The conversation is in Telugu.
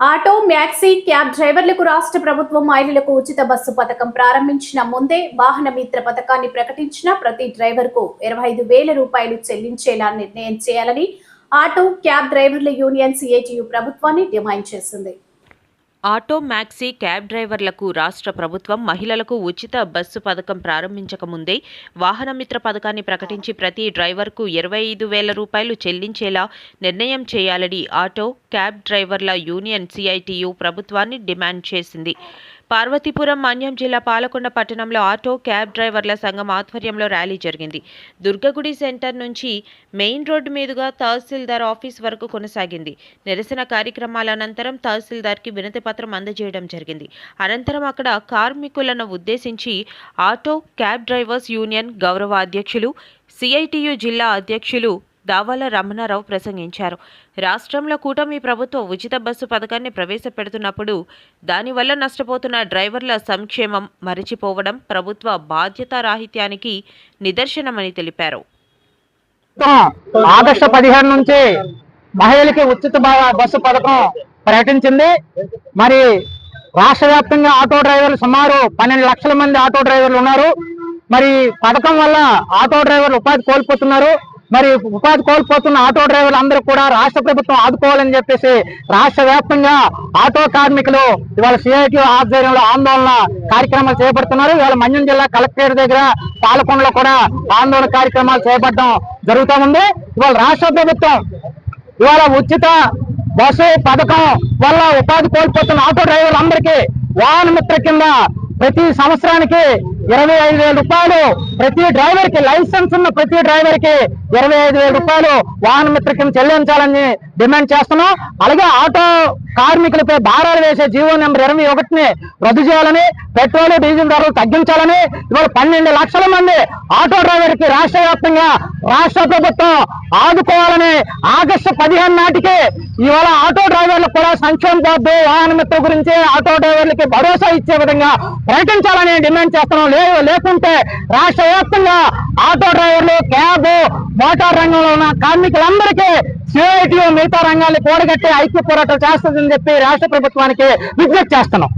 ఆటో మ్యాక్సీ క్యాబ్ డ్రైవర్లకు రాష్ట్ర ప్రభుత్వం మహిళలకు ఉచిత బస్సు పథకం ప్రారంభించిన ముందే వాహన మిత్ర పథకాన్ని ప్రకటించిన ప్రతి డ్రైవర్కు ఇరవై ఐదు వేల రూపాయలు చెల్లించేలా నిర్ణయం చేయాలని ఆటో క్యాబ్ డ్రైవర్ల యూనియన్ సిఐటియు ప్రభుత్వాన్ని డిమాండ్ చేసింది. ఆటో మ్యాక్సీ క్యాబ్ డ్రైవర్లకు రాష్ట్ర ప్రభుత్వం మహిళలకు ఉచిత బస్సు పథకం ప్రారంభించక ముందే పథకాన్ని ప్రకటించి ప్రతి డ్రైవర్కు ఇరవై ఐదు వేల రూపాయలు చెల్లించేలా నిర్ణయం చేయాలని ఆటో క్యాబ్ డ్రైవర్ల యూనియన్ సిఐటియు ప్రభుత్వాన్ని డిమాండ్ చేసింది. పార్వతీపురం మన్యం జిల్లా పాలకొండ పట్టణంలో ఆటో క్యాబ్ డ్రైవర్ల సంఘం ఆధ్వర్యంలో ర్యాలీ జరిగింది. దుర్గగుడి సెంటర్ నుంచి మెయిన్ రోడ్డు మీదుగా తహసీల్దార్ ఆఫీస్ వరకు కొనసాగింది. నిరసన కార్యక్రమాల అనంతరం తహసీల్దార్కి వినతి పత్రం అందజేయడం జరిగింది. అనంతరం అక్కడ కార్మికులను ఉద్దేశించి ఆటో క్యాబ్ డ్రైవర్స్ యూనియన్ గౌరవ అధ్యక్షులు సిఐటియు జిల్లా అధ్యక్షులు దావాల రమణారావు ప్రసంగించారు. రాష్ట్రంలో కూటమి ప్రభుత్వం ఉచిత బస్సు పథకాన్ని ప్రవేశపెడుతున్నప్పుడు దానివల్ల నష్టపోతున్న డ్రైవర్ల సంక్షేమం మరచిపోవడం ప్రభుత్వ బాధ్యతారాహిత్యానికి నిదర్శనమని తెలిపారు. ఆగస్టు పదిహేను నుంచి మహిళలకి ఉచిత బస్సు పథకం ప్రకటించింది. మరి రాష్ట్ర వ్యాప్తంగా ఆటో డ్రైవర్లు సుమారు పన్నెండు లక్షల మంది ఆటో డ్రైవర్లు ఉన్నారు. మరి పథకం వల్ల ఆటో డ్రైవర్లు ఉపాధి కోల్పోతున్నారు. మరి ఉపాధి కోల్పోతున్న ఆటో డ్రైవర్లు అందరూ కూడా రాష్ట్ర ప్రభుత్వం ఆదుకోవాలని చెప్పేసి రాష్ట్ర వ్యాప్తంగా ఆటో కార్మికులు ఇవాళ సిఐటి ఆధ్వర్యంలో ఆందోళన కార్యక్రమాలు చేపడుతున్నారు. ఇవాళ మన్యం జిల్లా కలెక్టరేట్ దగ్గర పాలకొండలో కూడా ఆందోళన కార్యక్రమాలు చేపట్టడం జరుగుతూ ఉంది. ఇవాళ రాష్ట్ర ప్రభుత్వం ఇవాళ ఉచిత బస్సు పథకం వల్ల ఉపాధి కోల్పోతున్న ఆటో డ్రైవర్లందరికీ వాహన మిత్ర కింద ప్రతి సంవత్సరానికి ఇరవై ఐదు వేల రూపాయలు ప్రతి డ్రైవర్కి లైసెన్స్ ఉన్న ప్రతి డ్రైవర్కి ఇరవై ఐదు వేల రూపాయలు వాహన మిత్ర కింద చెల్లించాలని డిమాండ్ చేస్తున్నాం. అలాగే ఆటో కార్మికులపై భారాలు వేసే జీవో నెంబర్ ఇరవై ఒకటిని రద్దు చేయాలని పెట్రోల్ డీజిల్ ధరలు తగ్గించాలని ఇవాళ పన్నెండు లక్షల మంది ఆటో డ్రైవర్కి రాష్ట్ర వ్యాప్తంగా రాష్ట్ర ప్రభుత్వం ఆదుకోవాలని ఆగస్టు పదిహేను నాటికి ఇవాళ ఆటో డ్రైవర్లకు కూడా సంక్షేమ బోర్డు వాహన మిత్ర గురించి ఆటో డ్రైవర్లకి భరోసా ఇచ్చే విధంగా ప్రకటించాలని డిమాండ్ చేస్తున్నాం. లేదు లేకుంటే రాష్ట్ర వ్యాప్తంగా ఆటో డ్రైవర్లు క్యాబ్ మోటార్ రంగంలో ఉన్న కార్మికులందరికీ సిఐటియు మిగతా రంగాన్ని కూడగట్టి ఐక్య పోరాటం చేస్తుందని చెప్పి రాష్ట్ర ప్రభుత్వానికి విజ్ఞప్తి చేస్తున్నాం.